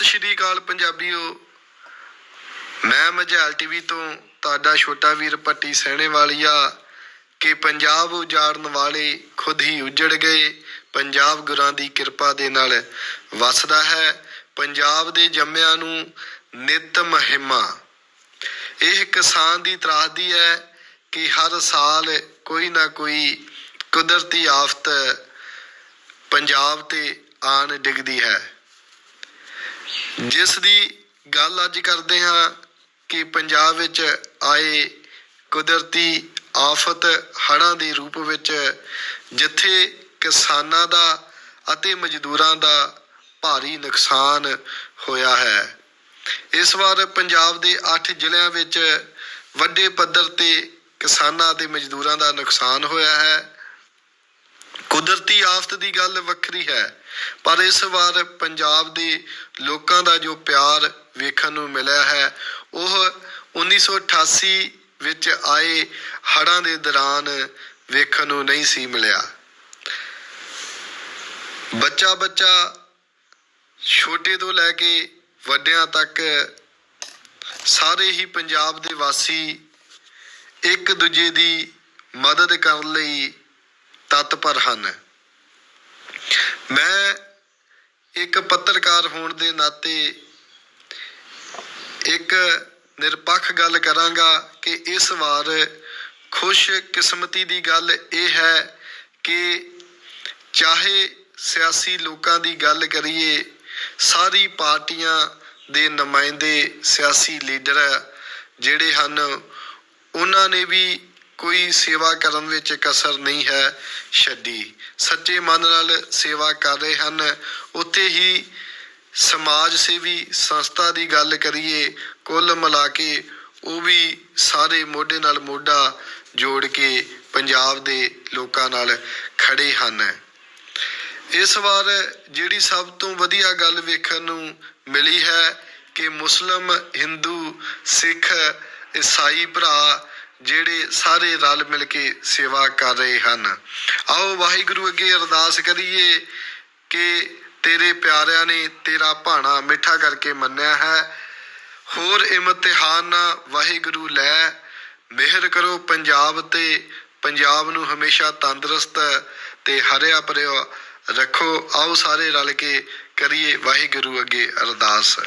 ਸਤਿ ਸ਼੍ਰੀ ਅਕਾਲ ਪੰਜਾਬੀਓ। ਮੈਂ ਮਝੈਲ ਟੀਵੀ ਤੋਂ ਤੁਹਾਡਾ ਛੋਟਾ ਵੀਰ ਪੱਟੀ ਸਹਿਣੇ ਵਾਲੀਆ ਕਿ ਪੰਜਾਬ ਉਜਾੜਨ ਵਾਲੇ ਖੁਦ ਹੀ ਉਜੜ ਗਏ। ਪੰਜਾਬ ਗੁਰਾਂ ਦੀ ਕਿਰਪਾ ਦੇ ਨਾਲ ਵਸਦਾ ਹੈ। ਪੰਜਾਬ ਦੇ ਜੰਮਿਆਂ ਨੂੰ ਨਿਤ ਮਹਿਮਾ। ਇਹ ਕਿਸਾਨ ਦੀ ਤਰਾਸਦੀ ਹੈ ਕਿ ਹਰ ਸਾਲ ਕੋਈ ਨਾ ਕੋਈ ਕੁਦਰਤੀ ਆਫਤ ਪੰਜਾਬ ਤੇ ਆਣ ਡਿੱਗਦੀ ਹੈ। ਜਿਸ ਦੀ ਗੱਲ ਅੱਜ ਕਰਦੇ ਹਾਂ ਕਿ ਪੰਜਾਬ ਵਿੱਚ ਆਏ ਕੁਦਰਤੀ ਆਫਤ ਹੜ੍ਹਾਂ ਦੇ ਰੂਪ ਵਿੱਚ ਜਿੱਥੇ ਕਿਸਾਨਾਂ ਦਾ ਅਤੇ ਮਜ਼ਦੂਰਾਂ ਦਾ ਭਾਰੀ ਨੁਕਸਾਨ ਹੋਇਆ ਹੈ। ਇਸ ਵਾਰ ਪੰਜਾਬ ਦੇ 8 ਜ਼ਿਲ੍ਹਿਆਂ ਵਿੱਚ ਵੱਡੇ ਪੱਧਰ ਤੇ ਕਿਸਾਨਾਂ ਅਤੇ ਮਜ਼ਦੂਰਾਂ ਦਾ ਨੁਕਸਾਨ ਹੋਇਆ ਹੈ। ਕੁਦਰਤੀ ਆਫਤ ਦੀ ਗੱਲ ਵੱਖਰੀ ਹੈ, ਪਰ ਇਸ ਵਾਰ ਪੰਜਾਬ ਦੇ ਲੋਕਾਂ ਦਾ ਜੋ ਪਿਆਰ ਵੇਖਣ ਨੂੰ ਮਿਲਿਆ ਹੈ, ਉਹ 1988 ਵਿੱਚ ਆਏ ਹੜ੍ਹਾਂ ਦੇ ਦੌਰਾਨ ਵੇਖਣ ਨੂੰ ਨਹੀਂ ਸੀ ਮਿਲਿਆ। ਬੱਚਾ ਬੱਚਾ ਛੋਟੇ ਤੋਂ ਲੈ ਕੇ ਵੱਡਿਆਂ ਤੱਕ ਸਾਰੇ ਹੀ ਪੰਜਾਬ ਦੇ ਵਾਸੀ ਇੱਕ ਦੂਜੇ ਦੀ ਮਦਦ ਕਰਨ ਲਈ ਤਤਪਰ ਹਨ। ਮੈਂ ਇੱਕ ਪੱਤਰਕਾਰ ਹੋਣ ਦੇ ਨਾਤੇ ਇੱਕ ਨਿਰਪੱਖ ਗੱਲ ਕਰਾਂਗਾ ਕਿ ਇਸ ਵਾਰ ਖੁਸ਼ ਕਿਸਮਤੀ ਦੀ ਗੱਲ ਇਹ ਹੈ ਕਿ ਚਾਹੇ ਸਿਆਸੀ ਲੋਕਾਂ ਦੀ ਗੱਲ ਕਰੀਏ, ਸਾਰੀ ਪਾਰਟੀਆਂ ਦੇ ਨੁਮਾਇੰਦੇ ਸਿਆਸੀ ਲੀਡਰ ਜਿਹੜੇ ਹਨ, ਉਹਨਾਂ ਨੇ ਵੀ ਕੋਈ ਸੇਵਾ ਕਰਨ ਵਿੱਚ ਕਸਰ ਨਹੀਂ ਹੈ ਛੱਡੀ। ਸੱਚੇ ਮਨ ਨਾਲ ਸੇਵਾ ਕਰ ਰਹੇ ਹਨ। ਉੱਥੇ ਹੀ ਸਮਾਜ ਸੇਵੀ ਸੰਸਥਾ ਦੀ ਗੱਲ ਕਰੀਏ, ਕੁੱਲ ਮਿਲਾ ਕੇ ਉਹ ਵੀ ਸਾਰੇ ਮੋਢੇ ਨਾਲ ਮੋਢਾ ਜੋੜ ਕੇ ਪੰਜਾਬ ਦੇ ਲੋਕਾਂ ਨਾਲ ਖੜੇ ਹਨ। ਇਸ ਵਾਰ ਜਿਹੜੀ ਸਭ ਤੋਂ ਵਧੀਆ ਗੱਲ ਵੇਖਣ ਨੂੰ ਮਿਲੀ ਹੈ ਕਿ ਮੁਸਲਮ, ਹਿੰਦੂ, ਸਿੱਖ ਈਸਾਈ ਭਰਾ ਜਿਹੜੇ ਸਾਰੇ ਰਲ ਮਿਲ ਕੇ ਸੇਵਾ ਕਰ ਰਹੇ ਹਨ। ਆਓ ਵਾਹਿਗੁਰੂ ਅੱਗੇ ਅਰਦਾਸ ਕਰੀਏ ਕਿ ਤੇਰੇ ਪਿਆਰਿਆਂ ਨੇ ਤੇਰਾ ਭਾਣਾ ਮਿੱਠਾ ਕਰਕੇ ਮੰਨਿਆ ਹੈ। ਹੋਰ ਇਮਤਿਹਾਨ ਨਾ ਵਾਹਿਗੁਰੂ ਲੈ। ਮਿਹਰ ਕਰੋ ਪੰਜਾਬ ਤੇ। ਪੰਜਾਬ ਨੂੰ ਹਮੇਸ਼ਾ ਤੰਦਰੁਸਤ ਤੇ ਹਰਿਆ ਭਰਿਆ ਰੱਖੋ। ਆਓ ਸਾਰੇ ਰਲ ਕੇ ਕਰੀਏ ਵਾਹਿਗੁਰੂ ਅੱਗੇ ਅਰਦਾਸ।